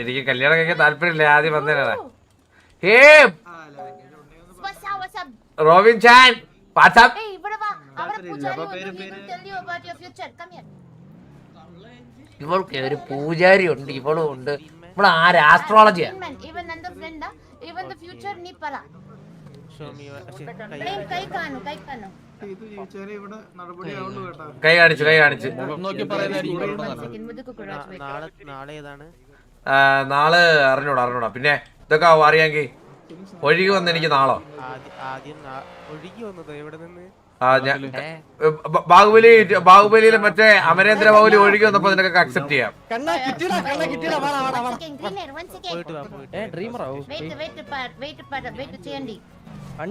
എനിക്ക് കല്യാണം കഴിക്കാൻ താല്പര്യമില്ല ആദ്യം വന്നേരാ ഹേ റോബിൻ ചാൻ ഇവൾക്ക് ഒരു പൂജാരി ഉണ്ട് ഇവളും ഉണ്ട്. ഇവിടെ ആര്? ആസ്ട്രോളജിയാ ഫ്യൂച്ചർ നീ പറ. കൈ കാണു കൈ കാണു. കൈ കാണിച്ചു കൈ കാണിച്ചു. നാളെ അറിഞ്ഞൂടാ അറിഞ്ഞൂടാ പിന്നെ ഇതൊക്കെ അറിയാമെങ്കിൽ ഒഴുകി വന്ന എനിക്ക് നാളോ ആദ്യം ആദ്യം നാ- ഒഴുകി വന്നത് ആ ഞാൻ ബാഹുബലി ബാഹുബലിയിലെ മറ്റേ അമരേന്ദ്ര ബാഹുബലി ഒഴുകി വന്നപ്പോ അതിനൊക്കെ അക്സെപ്റ്റ് ചെയ്യാം കണ്ണാ കിട്ടിയടാ കണ്ണാ കിട്ടിയടാ വാടാ വാടാ One വാടാ second, green hair, one second. പോയിട്ട് വാ പോയിട്ട് ഏ ഡ്രീമറോ Wait, wait, പാ- wait, ചെയ്യണ്ടി.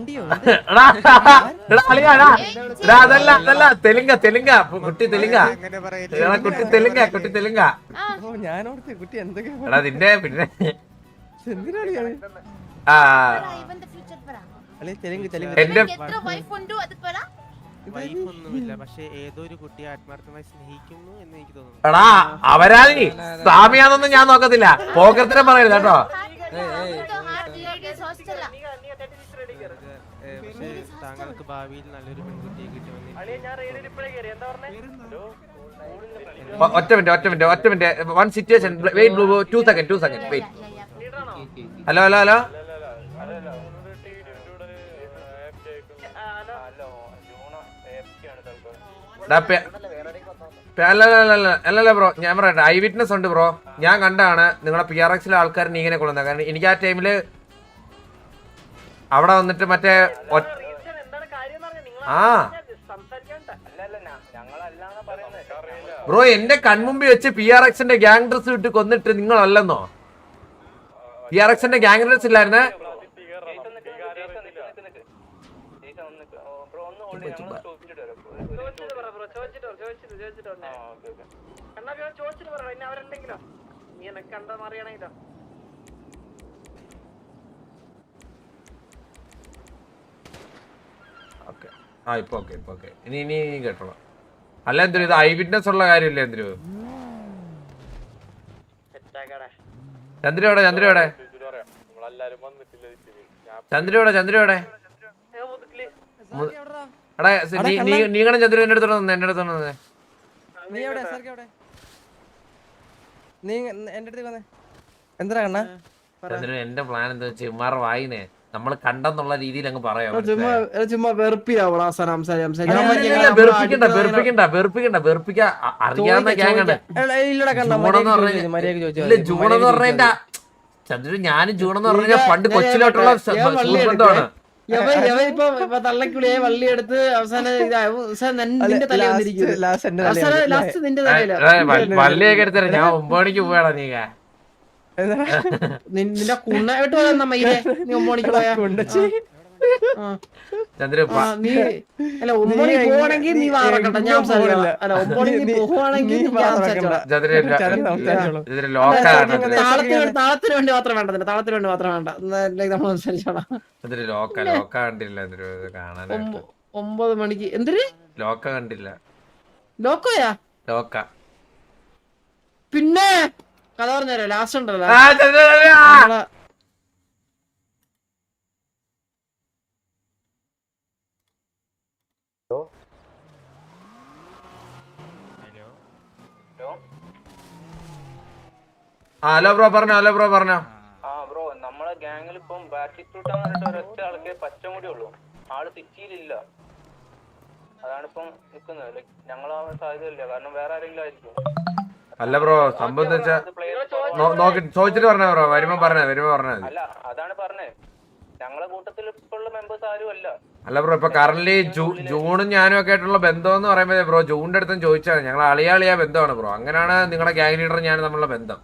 അതല്ല അതല്ല. തെലുങ്ക തെലുങ്ക. കുട്ടി തെലുങ്ക. കുട്ടി തെലുങ്ക കുട്ടി തെലുങ്ക. ഞാനോടത്തെ കുട്ടി എന്തൊക്കെയാ എടാ നിന്റെ പിന്നെ. ആ. എന്റെ ഇവർക്ക് എത്ര wife ഉണ്ടോ അത് പറ. വൈഫ് ഒന്നുമില്ല പക്ഷെ ഏതോ ഒരു ആത്മാർത്ഥമായി സ്നേഹിക്കുന്നു എന്ന് എനിക്ക് തോന്നുന്നു. എടാ അവരാതി സ്വാമിയാന്നൊന്നും ഞാൻ നോക്കത്തില്ല. പോക്കത്തിനെ പറയരുത് കേട്ടോ. പക്ഷേ താങ്കൾക്ക് ഭാവിയിൽ നല്ലൊരു പെൺകുട്ടിയെ കിട്ടുമെന്ന് ഒറ്റ മിനിറ്റ് ഒറ്റ മിനിറ്റ് ഒറ്റ minute. One situation wait two second two second wait hello. Hello. Hello hello hello ഡാ, അല്ലല്ല ബ്രോ ഞാൻ പറയട്ടെ. ഐ വിറ്റ്നസ് ഉണ്ട് ബ്രോ. ഞാൻ കണ്ടാണ് നിങ്ങളെ പി ആർ എക്സിലെ ആൾക്കാർ ഇങ്ങനെ കൊള്ളുന്നത്. കാരണം എനിക്ക് ആ ടൈമിൽ അവിടെ വന്നിട്ട് മറ്റേ ആ. ബ്രോ എന്റെ കൺമുമ്പിൽ വെച്ച് പി ആർ എക്സിന്റെ ഗ്യാങ് ഡ്രസ് ഇട്ട് കൊന്നിട്ട് നിങ്ങളല്ലെന്നോ? പി ആർ എക്സിന്റെ ഗ്യാങ് ഡ്രസ് ഇല്ലായിരുന്നേ? ഓക്കെ ആ ഇപ്പൊ ഓക്കെ ഇപ്പൊ ഓക്കെ. ഇനി ഇനി ഇനി കേട്ടോളാം. അല്ല എന്തൊരു ഇത് ഐ വിറ്റ്നസ് ഉള്ള കാര്യമില്ല എന്തൊരു ചന്ദ്രയോടെ ചന്ദ്രയോടെ ചന്ദ്രയോടെ ചന്ദ്രയോടെ എടാ സ- നീ- നീ- ചന്ദ്ര എന്റെ അടുത്തോടെ എന്റെ അടുത്തോടെ നീ എവിടെ? സാർക്ക് എവിടെ? നീ എന്റെ അടുത്ത് വന്നേ. എന്താ കണ്ണ? ചന്ദ്രു എന്റെ പ്ലാൻ എന്താ ചുമ്മാർ വായിനെ? നമ്മൾ കണ്ടെന്നുള്ള രീതിയിൽ അങ്ങ് പറയാം അറിയാവുന്ന ഇല്ലടാ കണ്ണാ ജൂണെന്ന് പറഞ്ഞാൽ പറഞ്ഞ ഞാനും പണ്ട് കൊച്ചിലോട്ടുള്ള തള്ളക്കുളിയായി വള്ളി എടുത്ത് അവസാനം വള്ളിയൊക്കെ എടുത്തരാം ഞാൻ ഒമ്പത് മണിക്ക് പോയാടാ നീ നിന്റെ കുണ്ണായിട്ട് വന്ന മയിലെ നീ ഒമ്പണിക്ക് പോയാ? നീ അല്ല ഒമ്പണി നീ പോവാണെങ്കിൽ നീ വാറക്കട്ടെ ഞാൻ അല്ല ഒമ്പണി നീ പോവാണെങ്കിൽ താളത്തിന് വേണ്ടി- മാത്രം വേണ്ട നിന്റെ താളത്തിന് വേണ്ടി മാത്രം വേണ്ട. നമ്മൾ സംസാരിച്ചോളാം. ലോക്ക ലോക്ക കണ്ടില്ല ഒമ്പത് മണിക്ക് എന്തിന്? ലോക്ക കണ്ടില്ല ലോക്കോയാ ലോക്ക പിന്നെ? കഥ പറഞ്ഞല്ലോ ലാസ്റ്റ് ഉണ്ടല്ലോ ആ, ഹലോ ബ്രോ പറഞ്ഞോ ഹലോ ബ്രോ പറഞ്ഞോ. ആ ബ്രോ നമ്മളെ ഗാംഗിൽ ഇപ്പം ബാക്കി ഫ്രൂട്ട് പറഞ്ഞിട്ട് ഒരൊറ്റ ആൾക്ക് പച്ചമുടി ഉള്ളൂ. ആൾ സിറ്റിയിലില്ല. അതാണിപ്പം നിൽക്കുന്നത് ലൈക് ഞങ്ങളാവാൻ സാധ്യതയില്ല. കാരണം വേറെ ആരെങ്കിലും ആയിരിക്കും. അല്ല ബ്രോ സംഭവം എന്താ വെച്ചാ നോക്കി ചോദിച്ചിട്ട് പറഞ്ഞ ബ്രോ. വരുമ്പോ പറഞ്ഞ വരുമ്പോ പറഞ്ഞത് അല്ല അതാണ് പറഞ്ഞത്. ഞങ്ങളെ കൂട്ടത്തിൽ ഇപ്പോഴുള്ള മെമ്പേഴ്സ് ആരും അല്ല. അല്ല ബ്രോ ഇപ്പൊ കറന്റ് ജൂണും ഞാനും ഒക്കെ ആയിട്ടുള്ള ബന്ധം എന്ന് പറയുമ്പോൾ ബ്രോ ജൂണിന്റെ അടുത്തും ചോദിച്ചാൽ ഞങ്ങൾ അളിയാളിയാ ബന്ധമാണ് ബ്രോ അങ്ങനെയാണ് നിങ്ങളുടെ ഗ്യാങ് ലീഡർ ഞാൻ തമ്മിലുള്ള ബന്ധം.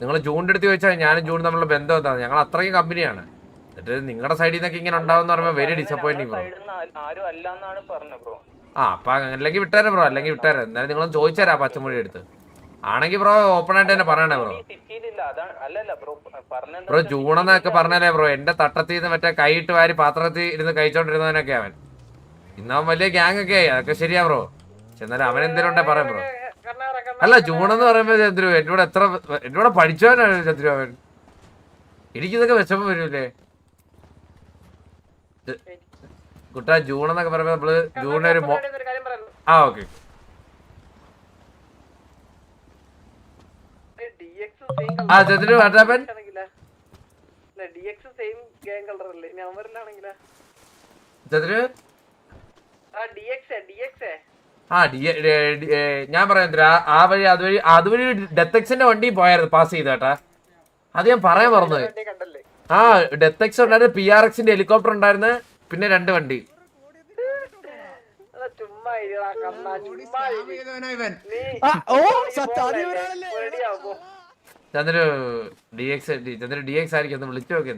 നിങ്ങൾ ജൂണിന്റെ അടുത്ത് ചോദിച്ചാൽ ഞാനും ജൂൺ തമ്മിലുള്ള ബന്ധം എന്താണ് ഞങ്ങൾ അത്രയും കമ്പനിയാണ്. എന്നിട്ട് നിങ്ങളുടെ സൈഡിൽ നിന്നൊക്കെ ഇങ്ങനെ ഉണ്ടാവും പറയുമ്പോൾ വെരി ഡിസപ്പോയിന്റിങ് ബ്രോ ആരും അല്ല എന്നാണ് പറഞ്ഞത് ബ്രോ ആ അപ്പൊ അല്ലെങ്കിൽ വിട്ടാരെ ബ്രോ അല്ലെങ്കിൽ വിട്ടാരെ. എന്നാലും നിങ്ങളൊന്ന് ചോദിച്ചാരാ പച്ചമൊഴി എടുത്ത്. ആണെങ്കിൽ ബ്രോ ഓപ്പൺ ആയിട്ട് തന്നെ പറയണേ ബ്രോ ബ്രോ ജൂണെന്നൊക്കെ പറഞ്ഞാലേ ബ്രോ എന്റെ തട്ടത്തിൽ നിന്ന് മറ്റേ കൈയിട്ട് വാരി പാത്രത്തിൽ ഇരുന്ന് കഴിച്ചോണ്ടിരുന്നവനൊക്കെ അവൻ. ഇന്നവൻ വലിയ ഗ്യാങ് ഒക്കെ ആയി അതൊക്കെ ശരിയാ ബ്രോ എന്നാലും അവൻ എന്തേലും ഉണ്ടെ പറയാം ബ്രോ അല്ല ജൂൺ എന്ന് പറയുമ്പോ ചന്ദ്രു എന്റെ കൂടെ എത്ര എന്റെ കൂടെ പഠിച്ചവനാണ് ചന്ദ്രു അവൻ. എനിക്കിതൊക്കെ വിഷമം വരൂലേ. ഇത് കുട്ടാ ജൂണെന്നൊക്കെ പറയുമ്പോ നമ്മൾ ജൂണിനൊരു ആ ഓക്കെ ആ ചന്ദ്രു വാട്ടാപ്പൻ ആ ഡി ഞാൻ പറയാം ആ- വഴി അതുവഴി അതുവഴി ഡെത്തക്സിന്റെ വണ്ടി പോയായിരുന്നു പാസ് ചെയ്ത കേട്ടാ. അത് ഞാൻ പറയാൻ മറന്നുപോയി ആ ഡെത്തക്സ് ഉണ്ടായിരുന്നു പി ആർ എക്സിന്റെ ഹെലികോപ്റ്റർ ഉണ്ടായിരുന്നു പിന്നെ രണ്ട് വണ്ടി. ആ, Chandru D X Chandru D X ആയിരിക്കും ഒന്ന് വിളിച്ചു നോക്കി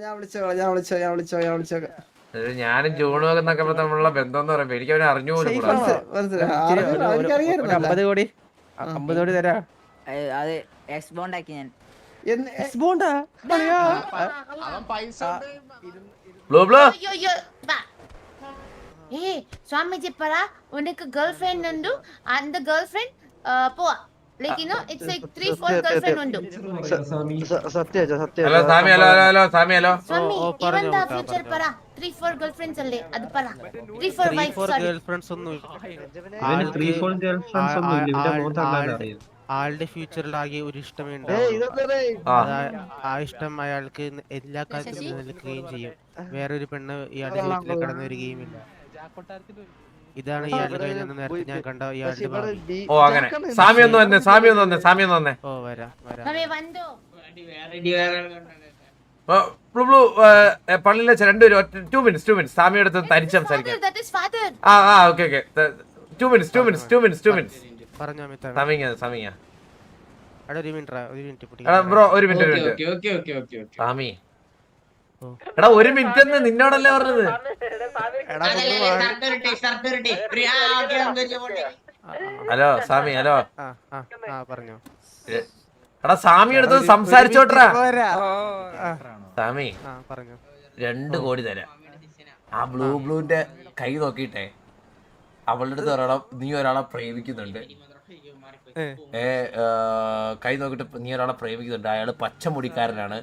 ഞാൻ വിളിച്ചോ ഞാൻ വിളിച്ചോ ഞാൻ വിളിച്ചോ ഞാൻ ഞാനും ജൂണും ഒക്കെ എന്നൊക്കെ തമ്മിലുള്ള ബന്ധം എന്ന് പറയുമ്പോ എനിക്ക് അവനെ അറിഞ്ഞു പോലും അമ്പത് കോടി തരാ. അത് എക്സ് ബോണ്ട് ആക്കി ഞാൻ. ബോണ്ടാ 3 4 ഹലോ ഹലോ ഹലോ ഫ്യൂച്ചർ പറ. 3 4 അല്ലേ? അത് പറ. 3 4 വൈഫ് സോറി 3 4 ഒന്നും ഇല്ല. ആളുടെ ഫ്യൂച്ചറിൽ ആകെ ഒരു ഇഷ്ടമേ ആ ഇഷ്ടം അയാൾക്ക് എല്ലാ കാര്യത്തിലും നിൽക്കുകയും ചെയ്യും. വേറൊരു പെണ്ണ് ഇയാളുടെ വീട്ടിലേക്ക് കടന്നു വരികയും ഇല്ല ഇതാണ് ഞാൻ കണ്ട ഈ ഓ അങ്ങനെ. സാമി ഒന്ന് വന്നേ സാമി ഒന്ന് വന്നേ സാമി ഒന്ന് വന്നേ. ഓ പള്ളിയിലെ രണ്ടുപേരും സാമിയുടെ അടുത്ത് തനിച്ച് സംസാരിക്കാം. ആ ആ okay okay two minutes two minutes two minutes two minute ഒരു ബ്രോ ഒരു മിനിറ്റ് സാമി. എടാ ഒരു മിനിറ്റ് എന്ന് നിന്നോടല്ലേ പറഞ്ഞത്? Hello Swami hello. പറഞ്ഞോ. എടാ സ്വാമി എടുത്ത് സംസാരിച്ചോട്ടാ സ്വാമി ആ പറഞ്ഞോ. രണ്ട് കോടി തരാ. ആ ബ്ലൂ ബ്ലൂന്റെ കൈ നോക്കിട്ടെ അവളുടെ അടുത്ത് ഒരാളെ നീ ഒരാളെ പ്രേമിക്കുന്നുണ്ട്. ഏ. കൈ നോക്കിട്ട് നീ ഒരാളെ പ്രേമിക്കുന്നുണ്ട്. അയാൾ പച്ചമുടിക്കാരനാണ്.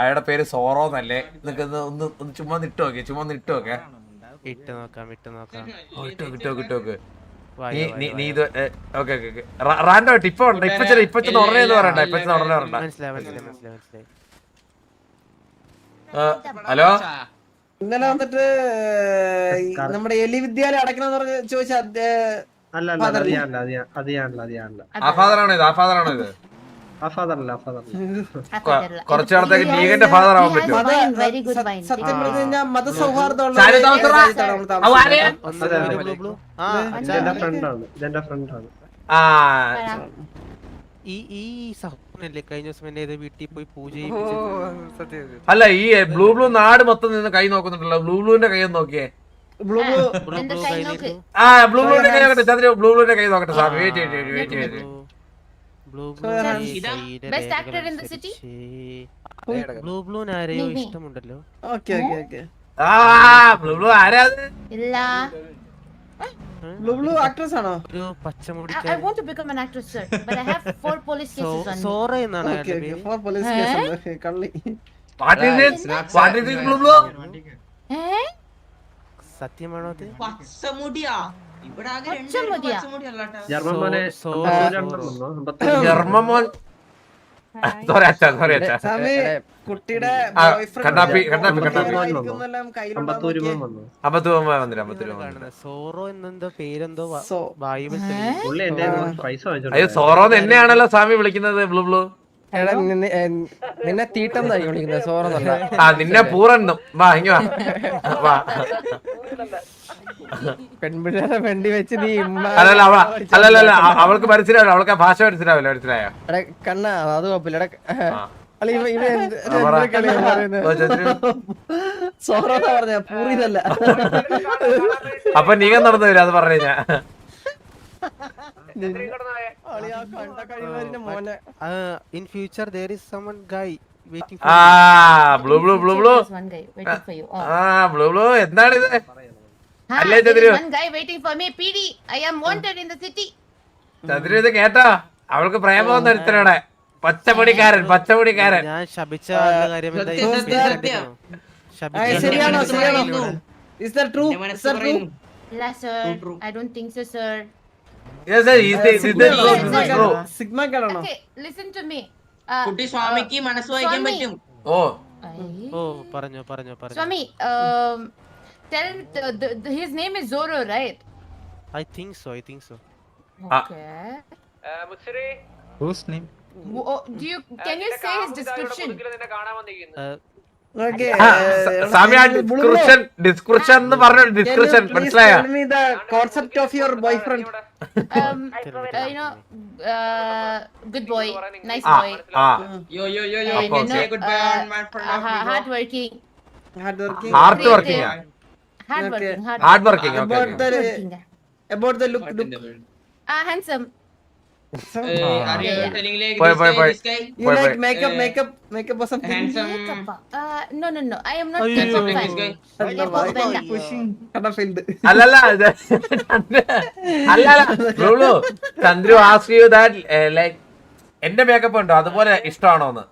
അയാളുടെ പേര് സോറോ എന്നല്ലേ? നിൽക്കുന്ന ഒന്ന് ഒന്ന് ചുമ്മാ നിട്ട് നോക്കിയേ ചുമ്മാ നിട്ട് നോക്കേ. ഇട്ട് നോക്കാം ഇട്ട് നോക്കാം. ഇട്ടോ ഇട്ട് നോക്ക് ഇട്ട് നോക്ക്. നീ നീ ഇത് ഓക്കെ ഓക്കെ റാൻഡോ ആയിട്ട് ഇപ്പൊ ഉണ്ട്? ഇപ്പൊ ചെറിയ ഇപ്പൊ ചെന്ന് ഉടനെ എന്ന് പറയണ്ട ഇപ്പൊ ചെന്ന് ഉടനെ പറയണ്ട. മനസ്സിലായി മനസ്സിലായി മനസ്സിലായി മനസ്സിലായി. ഹലോ? ഇന്നലെ വന്നിട്ട് നമ്മുടെ എലി വിദ്യാലയം അടയ്ക്കണമെന്ന് പറഞ്ഞ് ചോദിച്ച അല്ല അല്ല അത് ഞാനല്ല അത് ഞാൻ അത് ഞാനല്ല അത് ഞാനല്ല. ആ ഫാദർ ആണോ ഇത്? ആ ഫാദർ ആണോ ഇത്? കുറച്ച് നാളത്തേക്ക് നീഗന്റെ ഫാദർ ആവാൻ പറ്റും വെരി ഗുഡ് വൈൻ സത്യം പറഞ്ഞു കഴിഞ്ഞാൽ മതസൗഹാർദ്ദമുള്ള ഈ ഈ സഹോദരനല്ലേ കഴിഞ്ഞ ദിവസം വീട്ടിൽ പോയി പൂജ? അല്ല ഈ ബ്ലൂ ബ്ലൂ നാട് മൊത്തം നിന്ന് കൈ നോക്കുന്നുണ്ടല്ലോ. ബ്ലൂ ബ്ലൂന്റെ കൈ ഒന്ന് നോക്കിയേ. Blue Blue. ആ ബ്ലൂ ബ്ലൂന്റെ കൈ നോക്കട്ടെ ചന്ദ്ര ബ്ലൂ ബ്ലൂന്റെ കൈ നോക്കട്ടെ സാർ വെയിറ്റ് ചെയ്ത് വെയിറ്റ് ചെയ്ത് Blue ആക്ടർ ഇൻ ഞാൻ- സിറ്റി ബ്ലൂ? ബ്ലൂ ആരെയോ. ഇഷ്ടമുണ്ടല്ലോ. Okay okay okay. ആ ബ്ലൂ ബ്ലൂ ആരാ ഇല്ല. ബ്ലൂ ബ്ലൂ ആക്ട്രസ് ആണോ? ഒരു പച്ചമുടിക്കാരൻ want to become an actress, sir, but I have four police cases on me. Zoro എന്നാണ് okay okay. Four police cases കള്ളി. What is it what is Blue Blue? സത്യമാണോ അത്? പച്ചമുടിയാ. ഇവിടെ ആകെ രണ്ട് ജർമ്മൻ മോനെ സോ- ജർമ്മൻ മോൻ. സോറി അച്ഛാ സോറി അച്ഛാ. സമി കുട്ടിയുടെ ആ, boyfriend കണ്ണാപ്പി, ഉണ്ട്. കണ്ണാപ്പി, കണ്ണാപ്പി. ആയിരിക്കുന്നെല്ലാം കയ്യിലുണ്ടാവും അമ്പത്തൂര് നോക്കിയേ. വന്നു. അമ്പത്തി ഒമ്പത് വന്നില്ല അമ്പത്തി ഒമ്പത് കാണുന്നത് സോറോ എന്നെന്തോ പേരെന്തോ സോ ബൈബിൾ ഏ? തെളിയും. പുള്ളി എന്റെ കയ്യിൽ നിന്ന് പൈസ അയ്യോ സോറോന്ന് എന്നെയാണല്ലോ സ്വാമി വിളിക്കുന്നത്. Blue Blue. എടാ നിന്നെ ഏ, നിന്നെ തീട്ടം തായി വിളിക്കുന്നത് സോറന്നല്ല ആ നിന്നെ പൂറണ്ണും വാ ഇങ്ങ വാ. വാ. പെൺപിള്ളേരെ വെണ്ടി വെച്ച് നീ ഇമ്മ അല്ലല്ല അവ അല്ലല്ല അ- അവൾക്ക് മനസ്സിലാവില്ല. അവൾക്ക് ആ ഭാഷ മനസ്സിലാവില്ല മനസ്സിലായോ? എടാ കണ്ണ അത് കുഴപ്പമില്ല. എടാ ആ. അല്ല ഇവ ഇവ എന്ത് ആ, പറ. എന്ത് കളിയാ പറയുന്നത്? ഓ, ചന്ദ്രു. സോറോന്നാ പറഞ്ഞ? പൂറിതല്ല അപ്പൊ നീങ്ങ നടന്നു? വരും അത് പറഞ്ഞു കഴിഞ്ഞാ. There is someone guy waiting ആ ബ്ലൂ ബ്ലൂ ബ്ലൂ ബ്ലൂ. ആ ബ്ലൂ ബ്ലൂ. എന്താണ് ഇത് അല്ലേ ചന്ദ്രു? ചന്ദ്രു ഇത് കേട്ടോ. അവൾക്ക് പ്രേമം ഒരുത്തനോടെ പച്ചമുടിക്കാരൻ പച്ചമുടിക്കാരൻ. ഞാൻ ശപിച്ച കാര്യം ശരിയാണോ ശരിയാണോ? ഇസ് ദ ട്രൂ ഇസ് മനസ്സ് ട്രൂ പറയുന്നു? Sir sir. True, true. I don't കുട്ടി സ്വാമിക്ക് മനസ്സ് വായിക്കാൻ സ്വാമി. പറ്റും ഓ ഓ പറഞ്ഞോ പറഞ്ഞോ പറഞ്ഞോ um, the, the, his name is Zoro, right? I think so I think so Ah. Okay. മുസ്രി oh, do you can you say his description? നിന്നെ കാണാൻ വന്നിരിക്കുന്നു ഓക്കേ സ- സാമി ആ ഡിസ്ക്രിപ്ഷൻ ഡിസ്ക്രിപ്ഷൻ എന്ന് പറഞ്ഞ ഡിസ്ക്രിപ്ഷൻ മനസ്സിലായ Tell me the concept of your boyfriend. Um, uh, you know, uh, good boy, nice ആ boy, ആ യോ യോ യോ യോ and you know, good bye uh, on my friend uh, of ha- me hardworking, Hardworking. Hardworking hardworking look. Ah, handsome. Are you Yeah. Telling like Boy, അല്ലല്ല അല്ലല്ല ലുളു Chandru ask you that like എന്റെ makeup ഉണ്ടോ? അതുപോലെ ഇഷ്ടമാണോന്ന്?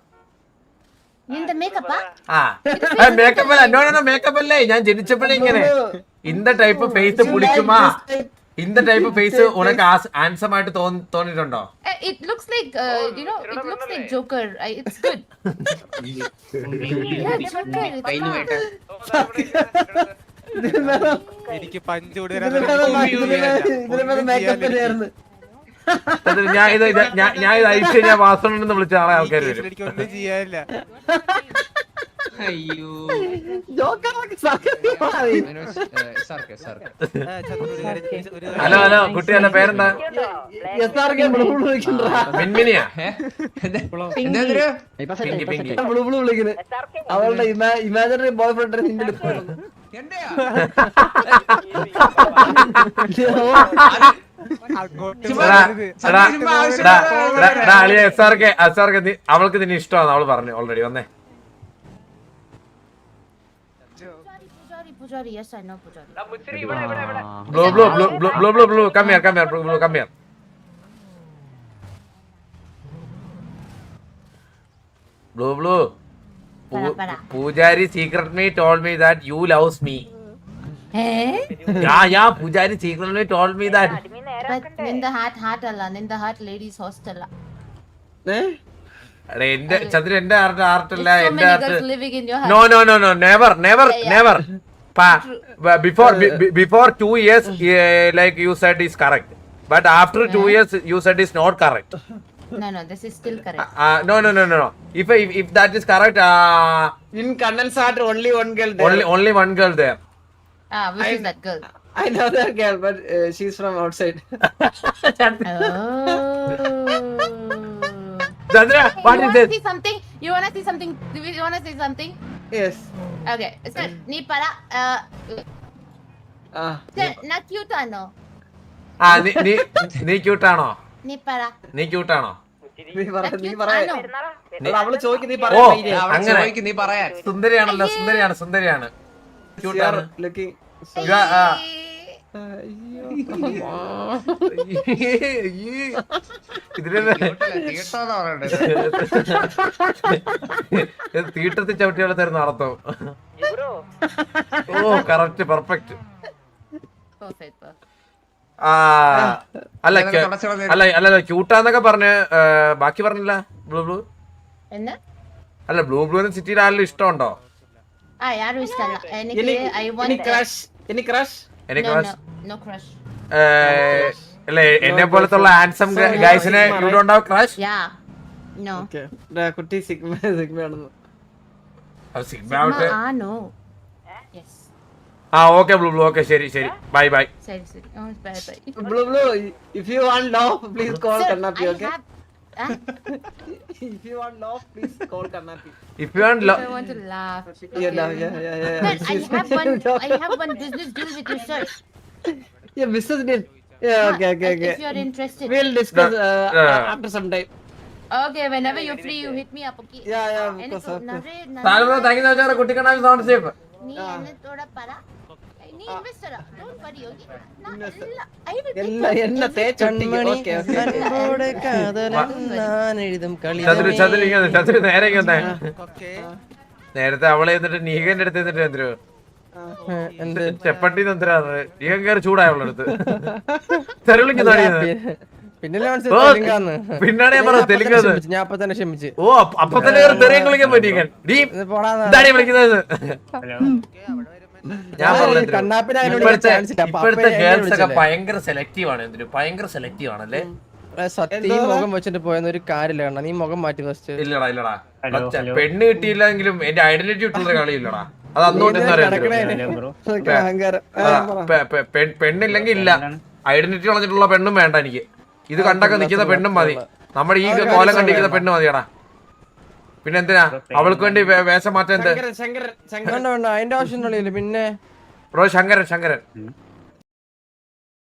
Makeup അല്ല. No makeup അല്ലേ? ഞാൻ ജനിച്ചപ്പോഴേ ഇങ്ങനെ. ഇന്ത ടൈപ്പ് ഫേസ് പുളിക്കുമാ? ഇന്ത ടൈപ്പ് ഫേസ് ഉനക്ക് ആൻസം ആയിട്ട് തോന്നി- തോന്നിയിട്ടുണ്ടോ? It looks looks you know it looks it joker it's good എനിക്ക് പഞ്ച് തന്നെയായിരുന്നു. ഞാൻ ഇത് ഞാൻ- ഇത് അയച്ചു ഞാൻ വാസണെന്ന് വിളിച്ച ആളെ ആൾക്കാർ വരും. എനിക്ക് ഒന്നും ചെയ്യാനില്ല. അയ്യോ. ഹലോ ഹലോ കുട്ടി അല്ല പേരെന്താ? എസ്ആർകെ ബ്ലൂ ബ്ലൂ വിളിക്കണ്ടാ? മിൻമിനിയാ? എന്താ? പിങ്കി. പിങ്കി ബ്ലൂ ബ്ലൂ വിളിക്കുന്നത് അവളുടെ ഇമാജിനറി ബോയ് ഫ്രണ്ട് നിന്റെ കെ അവൾക്ക് നിന്നെ ഇഷ്ടമാണ്? അവൾ പറഞ്ഞു ഓൾറെഡി വന്നേ. Pujari, Pujari, yes, I know Pujari. Blue Blue Blue Blue Blue Blue Blue കമ്മിയർ കമ്മിയർ Blue കമ്മിയർ Blue Blue Para, para. Pujari secret me told me that you loves me Eh? Yeah yeah Pujari secret me told me that But Ninda Hat Hat Allah, Ninda Hat Ladies Hostel. എടാ എന്റെ ചന്ദ്രൻ എന്റെ art അല്ല so എന്റെ art girls living in your No, house. no, before uh. before two years, uh. yeah, like you said, is correct. But after two years, you said is not correct. No, no, this is still correct. Uh, uh, no, no, no, no, no. If if, if that is correct, uh, In Kannan's only one girl there. only only one girl there. Ah, which is that girl? I know that girl, but uh, she's from outside. Oh. Chandra, Hey, you is wanna this? see something? You wanna see something? You wanna see something? Yes Okay, sir, ni para, uh, ആ sir, na cute ano? ആ നീ നീ നീ ക്യൂട്ടാണോ Ni നീ ക്യൂട്ടാണോ നീ പറ Na നീ cute പറ ano? അല്ല, അവൾ ചോദിക്കും നീ ഓ പറയാൻ അങ്ങനെ. നീ പറയാൻ സുന്ദരിയാണല്ലോ സുന്ദരിയാണ് സുന്ദരിയാണ്. ക്യൂട്ടാണ് ലുക്കിംഗ് ഇത് തീട്ടത്തിൽ ചവിട്ടിയുള്ള തരുന്ന അർത്ഥം ഓ കറക്റ്റ് പെർഫെക്റ്റ് അല്ല അല്ല അല്ല ക്യൂട്ടാന്നൊക്കെ പറഞ്ഞ് ബാക്കി പറഞ്ഞില്ല ബ്ലൂ ബ്ലൂ. എന്നാ? അല്ല ബ്ലൂ ബ്ലൂ സിറ്റിയിൽ ആരെങ്കിലും ഇഷ്ടമുണ്ടോ? എനിക്ക് ഐ വാണ്ട് ക്രഷ് എനിക്ക് ക്രഷ് എനിക്ക് നോ ക്രഷ് അല്ലേ എന്നെ പോലത്തുള്ള ഹാൻസം ഗൈസിനെ യു ഹാവ് ക്രഷ്? യാ കുട്ടി സിഗ്മ ആ ഓക്കെ ബ്ലൂ ബ്ലൂ ഓക്കെ ശരി ശരി. Bye bye Blue Blue if you want love please call Kannappi okay if you want love please call Kannappi if you want I want to laugh. Yeah, no, yeah, yeah, yeah, yeah. Sir, I have one. I have one business deal with you, sir. Yeah, business deal. Yeah, okay, okay, If okay. you're interested. We'll discuss uh, Yeah. after some time. Okay, whenever you're free, you hit me up, okay? Yeah, yeah, of course, of course. നറേ- താങ്കൾ നറേ- thank you കുട്ടിക്കണ്ണാൻ sound safe നീ എന്നത്തോടെ പറ. നീ നീ ഇൻവെസ്റ്ററാ don't worry okay I will എല്ലാ എന്നെ തേച്ചൊട്ടിക്കും കൺമണി ഓക്കെ ഓക്കെ അൻപോടെ കാതലൻ ഞാൻ എഴുതും. കളി ചതുരു ചതുരു ഇങ്ങനെ ചതുരു നേരെ ഇങ്ങനെ നേരത്തെ അവളെ എന്നിട്ട് നീകന്റെ അടുത്ത് എന്നിട്ട് എന്തിനു എന്ത് ചെപ്പട്ടി എന്തിനാണ് നീകൻ കയറി ചൂടായ അവളുടെ അടുത്ത് പിന്നാണ് ഞാൻ പറഞ്ഞത് ഞാൻ അപ്പൊ തന്നെ ക്ഷമിച്ച് ഓ അപ്പ- തന്നെ കളിക്കാൻ നീ വിളിക്കുന്നത്. ഞാൻ പറഞ്ഞത് ഇപ്പോഴത്തെ ഗേൾസ് ഒക്കെ ഭയങ്കര സെലക്റ്റീവ് ആണ് എന്തിനു? ഭയങ്കര സെലക്റ്റീവ് ആണല്ലേ? സത്യം ഈ മുഖം വെച്ചിട്ട് പോയെന്ന് ഒരു കാര്യമില്ല കണ്ണാ. നീ മുഖം മാറ്റി ഫസ്റ്റ് ഇല്ലടാ ഇല്ലടാ. പെണ്ണ് കിട്ടിയില്ലെങ്കിലും എന്റെ ഐഡന്റിറ്റി വിട്ടുള്ള കളിയില്ലടാ. അത് അന്നോട്ട് പെണ്ണില്ലെങ്കിൽ ഇല്ല. ഐഡന്റിറ്റി കളഞ്ഞിട്ടുള്ള പെണ്ണും വേണ്ട എനിക്ക്. ഇത് കണ്ടൊക്കെ നിൽക്കുന്ന പെണ്ണും മതി. നമ്മുടെ ഈ കോലം കണ്ടിരിക്കുന്ന പെണ്ണ് മതിയടാ. പിന്നെ എന്തിനാ അവൾക്ക് വേണ്ടി വേഷം മാറ്റം എന്ത്? അതിന്റെ ആവശ്യം പിന്നെ. ബ്രോ ശങ്കരൻ ശങ്കരൻ.